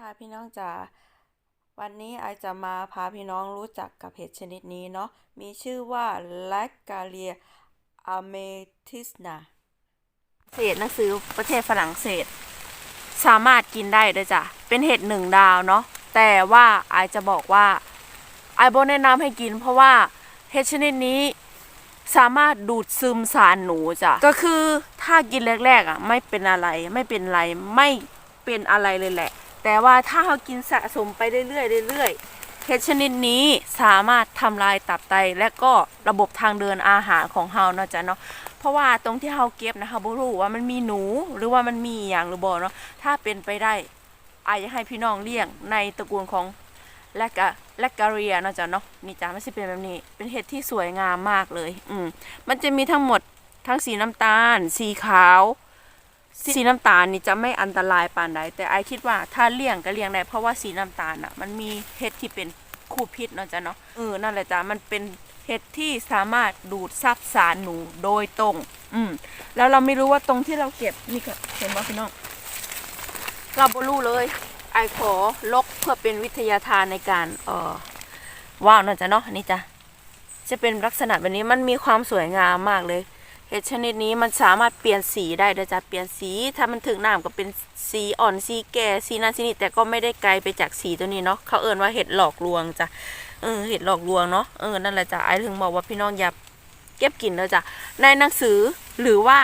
ค่ะพี่น้องจ๋า วันนี้ไอจะมาพาพี่น้องรู้จักกับเห็ดชนิดนี้เนาะ มีชื่อว่า l a c c a l i a ametisna เศษหนังสือประเทศฝรั่งเศส สามารถกินได้ด้วยจ้ะ เป็นเห็ดหนึ่งดาวเนาะ แต่ว่าไอจะบอกว่าไอโบแนะนำให้กินเพราะว่าเห็ดชนิดนี้สามารถดูดซึมสารหนูจ้ะ ก็คือถ้ากินแรกๆอะไม่เป็นอะไรไม่เป็นไรไม่เป็นอะไรเลยแหละ แต่ว่าถ้าเรากินสะสมไปเรื่อยๆเรื่อยๆเห็ดชนิดนี้สามารถทำลายตับไตและก็ระบบทางเดินอาหารของเราเนาะจ้ะเนาะเพราะว่าตรงที่เราเก็บนะคะบ่รู้ว่ามันมีหนูหรือว่ามันมีอย่างหรือบ่เนาะถ้าเป็นไปได้อายอยากให้พี่น้องเลี้ยงในตระกูลของแลกะแลกะเรียเนาะจ้ะเนาะนี่จ้ะมันสิเป็นแบบนี้ เป็นเห็ดที่สวยงามมากเลย อืมมันจะมีทั้งหมดทั้งสีน้ำตาล สีขาว สีน้ำตาลนี่จะไม่อันตรายปานใดแต่ไอคิดว่าถ้าเลี้ยงก็เลี้ยงได้เพราะว่าสีน้ำตาลอะ มันมีเห็ดที่เป็นคู่พิษเนาะจ้ะเนาะเออนั่นแหละจ้ะมันเป็นเห็ดที่สามารถดูดซับสารหนูโดยตรง อืมแล้วเราไม่รู้ว่าตรงที่เราเก็บนี่ก็เห็นว่าพี่น้องเราบ่รู้เลย ไอขอลกเพื่อเป็นวิทยาทานในการเออว่าวเนาะจ้ะเนาะนี่จ้ะจะเป็นลักษณะแบบนี้มันมีความสวยงามมากเลย เห็ดชนิดนี้มันสามารถเปลี่ยนสีได้ด้วยจะเปลี่ยนสี ถ้ามันถึงน้ำก็เป็นสีอ่อนสีแก่สีนั้นสีนี้แต่ก็ไม่ได้ไกลไปจากสีตัวนี้เนาะเขาเอ่นว่าเห็ดหลอกลวงจ้ะเออเห็ดหลอกลวงเนาะเออนั่นแหละจ้ะไอถึงบอกว่าพี่น้องอย่าเก็บกินเลยจ้ะในหนังสือหรือว่า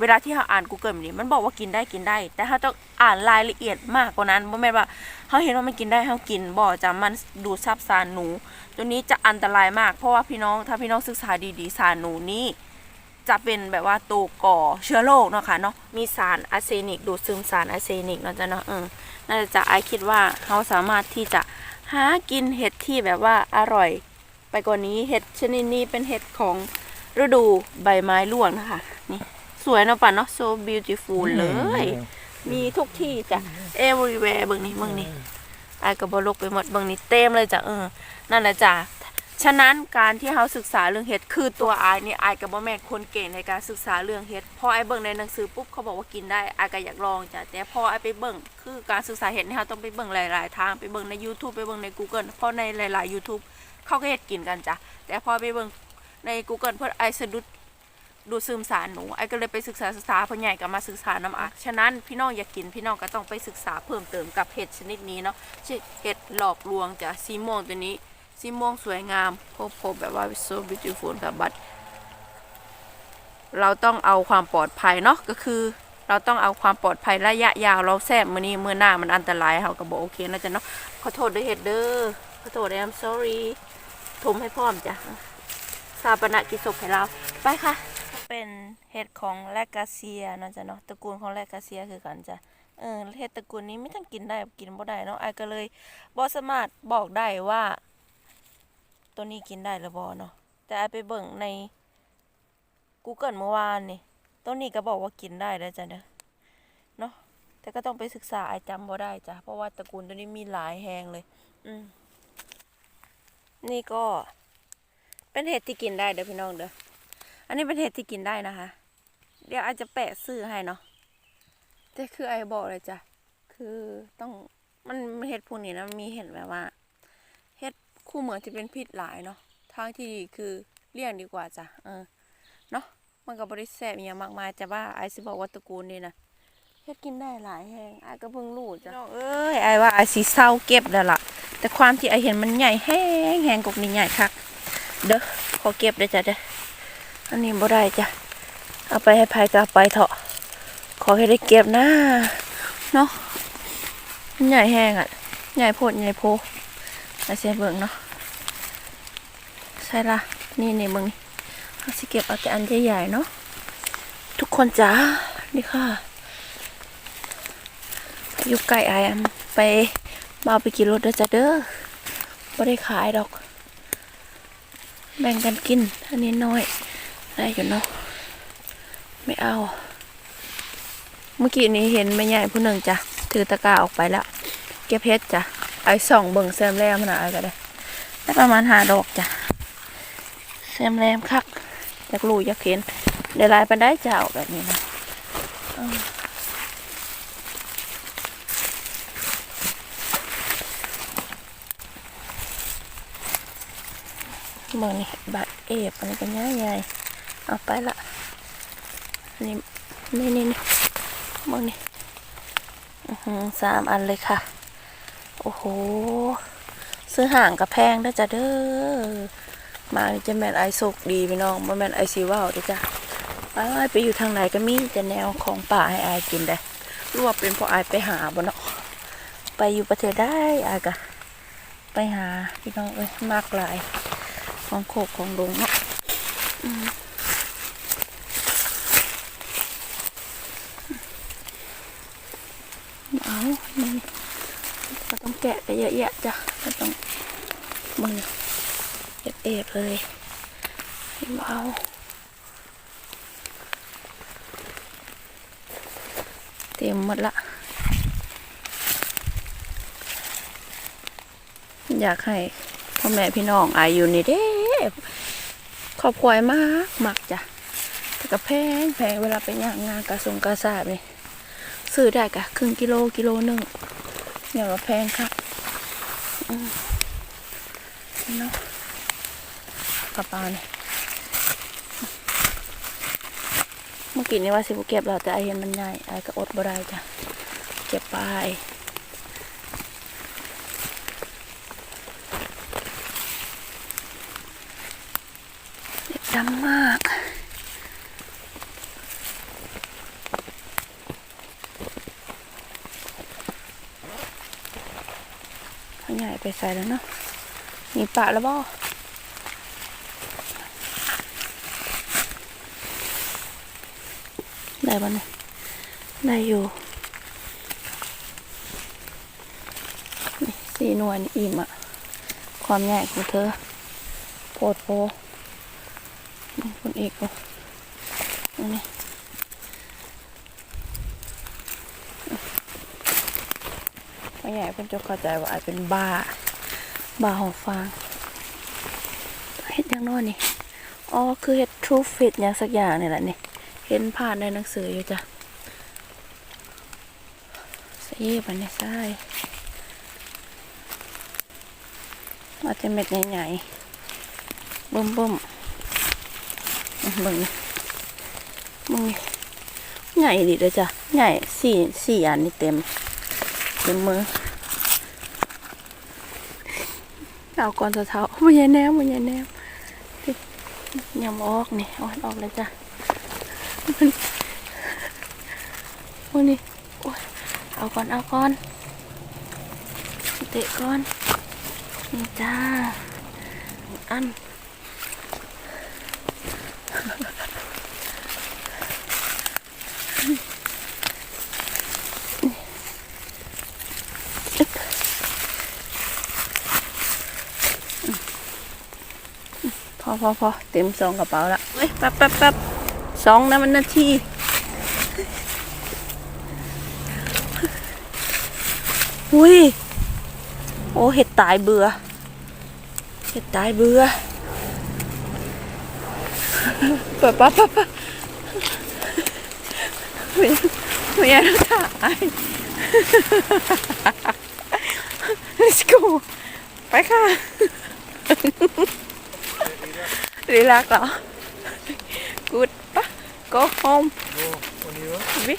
เวลาที่เราอ่าน Google แบบนี้มันบอกว่ากินได้กินได้ แต่เราต้องอ่านรายละเอียดมากกว่านั้นบ่แม่ว่าเขาเห็นว่ามันกินได้เขากินบ่จ้ะมันดูดซับสารหนู ตัวนี้จะอันตรายมากเพราะว่าพี่น้องถ้าพี่น้องศึกษาดีๆสารหนูนี้ จะเป็นแบบว่าตัวก่อเชื้อโรคเนาะค่ะเนาะมีสารอะร์เซนิก ดูดซึมสารอะร์เซนิกเนาะจ้ะเนาะเออน่าจะไอคิดว่าเขาสามารถที่จะหากินเห็ดที่แบบว่าอร่อย ไปกว่านี้เห็ดชนิดนี้เป็นเห็ดของฤดูใบไม้ร่วงนะคะนี่สวยเนาะป่ะเนาะ so beautiful เลย มีทุกที่จ้ะ everywhere เบิ่งนี่เบิ่งนี่ไอ้กับบลกไปหมดเบิ่งนี่เต็มเลยจ้ะเออนั่นแหละจ้ะ ฉะนั้นการที่เขาศึกษาเรื่องเห็ดคือตัวอายนี่อายกับบ่แม่นคนเก่งในการศึกษาเรื่องเห็ดพอไอเบิ่งในหนังสือปุ๊บเขาบอกว่ากินได้อายก็อยากลองจ้ะแต่พอไอไปเบิ่งคือการศึกษาเห็ดนี่เขาต้องไปเบิ่งหลายๆ ทางไปเบิ่งใน YouTube ไปเบิ่งใน Google เพราะในหลายๆ YouTube เขาก็เห็ดกินกันจ้ะแต่พอไปเบิ่งใน Google เพื่อไอสะดุดดูซึมสารหนูไอก็เลยไปศึกษาศึกษาพ่อใหญ่ก็มาศึกษาน้ำอักฉะนั้นพี่น้องอยากกินพี่น้องก็ต้องไปศึกษาเพิ่มเติมกับเห็ดชนิดนี้เนาะเห็ดหลอกลวงจ้ะสีม่วงตัวนี้ สีม่วงสวยงามโคโคแบบว่า so beautiful ค่ะบัดเราต้องเอาความปลอดภัยเนาะก็คือ เราต้องเอาความปลอดภัยระยะยาวเราแซบมือนี้มือหน้ามันอันตรายเขาก็บอกโอเคนะจ๊ะเนาะขอโทษด้วยเฮดเดอขอโทษ I'm sorry ถมให้พร้อมจ้ะซาปนกิจศพให้เราไปค่ะ เป็นเห็ดของแลกาเซียนะจ๊ะเนาะตระกูลของแลกาเซียคือกันจ้ะเออเห็ดตระกูลนี้ไม่ทั้งกินได้กินบ่ได้เนาะไอก็เลยบ่สามารถบอกได้ว่า ตัวนี้กินได้หรือบ่เนาะแต่ไอไปเบิ่งใน Google เมื่อวานนี่ตัวนี้ก็บอกว่ากินได้แล้วจ้ะเนาะเนาะแต่ก็ต้องไปศึกษาไอจำบ่ได้จ้ะเพราะว่าตระกูลตัวนี้มีหลายแหงเลย อืมนี่ก็ เป็นเห็ดที่กินได้เด้อพี่น้องเด้ออันนี้เป็นเห็ดที่กินได้นะคะ เดี๋ยวอาจจะแปะซื้อให้เนาะแต่คือไอบอกเลยจ้ะคือต้องมันเห็ดพวกนี้นะมันมีเห็ดแบบว่า คู่เหมืองที่เป็นพิษหลายเนาะทางที่ดีคือเลี่ยงดีกว่าจ้ะเออเนาะมันก็บริแซบอหย่างมากมายแต่ว่าไอสิบอกว่าตระกูลนี่นะเฮ็ดกินได้หลายแฮงไอก็เพิ่งรู้จ้ะน้องเอ้ยไอว่าไอสิเศร้าเก็บแล้วล่ะ แต่ความที่ไอเห็นมันใหญ่แห้งแห้งกกนี่ใหญ่คักเด้อขอเก็บเด้อจ้ะเด้ออันนี้บ่ได้จ้ะเอาไปให้ภัยก็เอาไปเถอะขอให้ได้เก็บนะเนาะใหญ่แห้งอะใหญ่โพดใหญ่โพไอเสียเบิ่งเนาะ ใช่ละนี่นี่มึงเขาสิเก็บเอาแต่อันใหญ่ๆเนาะทุกคนจ้านี่ค่ะอยู่ใกล้ไอแอมไปมาเอาไปกินรถเด้อจ้ะเด้อไม่ได้ขายดอก แบ่งกันกิน อันนี้น้อยได้อยู่เนาะไม่เอา เมื่อกี้นี้เห็นแม่ใหญ่ผู้หนึ่งจ้ะถือตะกร้าออกไปแล้ว เก็บเพชรจ้ะไอ้สองเบิ่งแซมแรมนะไอ้ก็ได้ได้ประมาณหาดอกจ้ะ แซมแรมคักอยากรู้อยากเห็นเดี๋ยวลายไปได้เจ้าแบบนี้นะเมืองนี่บาดเอฟอันนี้เป็นใหญ่เอาไปละนี่นี่นี่เมืองนี่สามอันเลยค่ะ โอ้โห ซื้อห่างกับแพงได้จ้ะเด้อ มาจะแม่นไอโศกดีพี่น้องบ่แม่นไอซีว่าวด้จ้ะไปไปอยู่ทางไหนก็มีแต่แนวของป่าให้อายกินได้รู้ว่าเป็นเพราะอายไปหาบ่เนาะไปอยู่ประเทศได้อายก็ไปหาพี่น้องเอ้ยมากหลายของโคกของดงเนาะอืมเอานี่ก็ต้องแกะไปเยอะแยะจ้ะก็ต้องมือ เอฟเลยเอาเต็มหมดละ อยากให้พ่อแม่พี่น้องอายุนี่เด้ครอบครัวมากมักจ้ะแต่ก็แพงแพงเวลาไปย่างงานกระทรงกระสาบนี่ซื้อได้กะครึ่งกิโลกิโลหนึ่งอย่างละแพงค่ะอืมเนาะ กระเป๋านี่ยเมื่อกี้นี่ว่าสิบเก็บแล้วแต่ไอเห็นมันใหญ่ไอก็อดบ่ได้จ้ะ เก็บไปเด็ดดำมากเขาใหญ่ไปใส่แล้วเนาะมีปะแล้วบ่ได้ บ้าเนี่ยได้อยู่นี่สี่หน่วยอิ่มอะความใหญ่ของเธอโพดโพนี่คุณเอกก็อันนี้พ่อใหญ่เพิ่นจะเข้าใจว่าอาจเป็นบ้า บ้าขอฟางเฮ็ดยังน้นนี่ อ๋อ คือเฮ็ดทรูฟิตอย่างสักอย่างนี่แหละนี่ เห็นผ่านในหนังสืออยู่จ้ะใส่เย็บอันนี้ใช่อาจจะเม็ดใหญ่ๆบึ้มบึ้มๆมึงนี่มึงใหญ่ดีเลยจ้ะ ใหญ่สี่สี่อันนี่เต็ม เต็มมือเอาก่อนเท้าๆมันยัยแนวมันยัยแนวติดยำออกนี่เอาให้ออกเลยจ้ะ มันมันนี่โอ้ยเอาก่อนเอาก่อนเตะก่อนนี่จ้าอันพอพอพอเต็มสองกระเป๋าละเฮ้ยแป๊บแป๊บแป๊บ สองนะมันนาทีอุ้ย โอ้เห็ดตายเบื่อ เห็ดตายเบื่อเปิดปั๊บปั๊บปั๊บไม่ไม่อยากถ่าย let's go ไปค่ะรีลักเหรอ good ปะ go home Go, Oliver. vi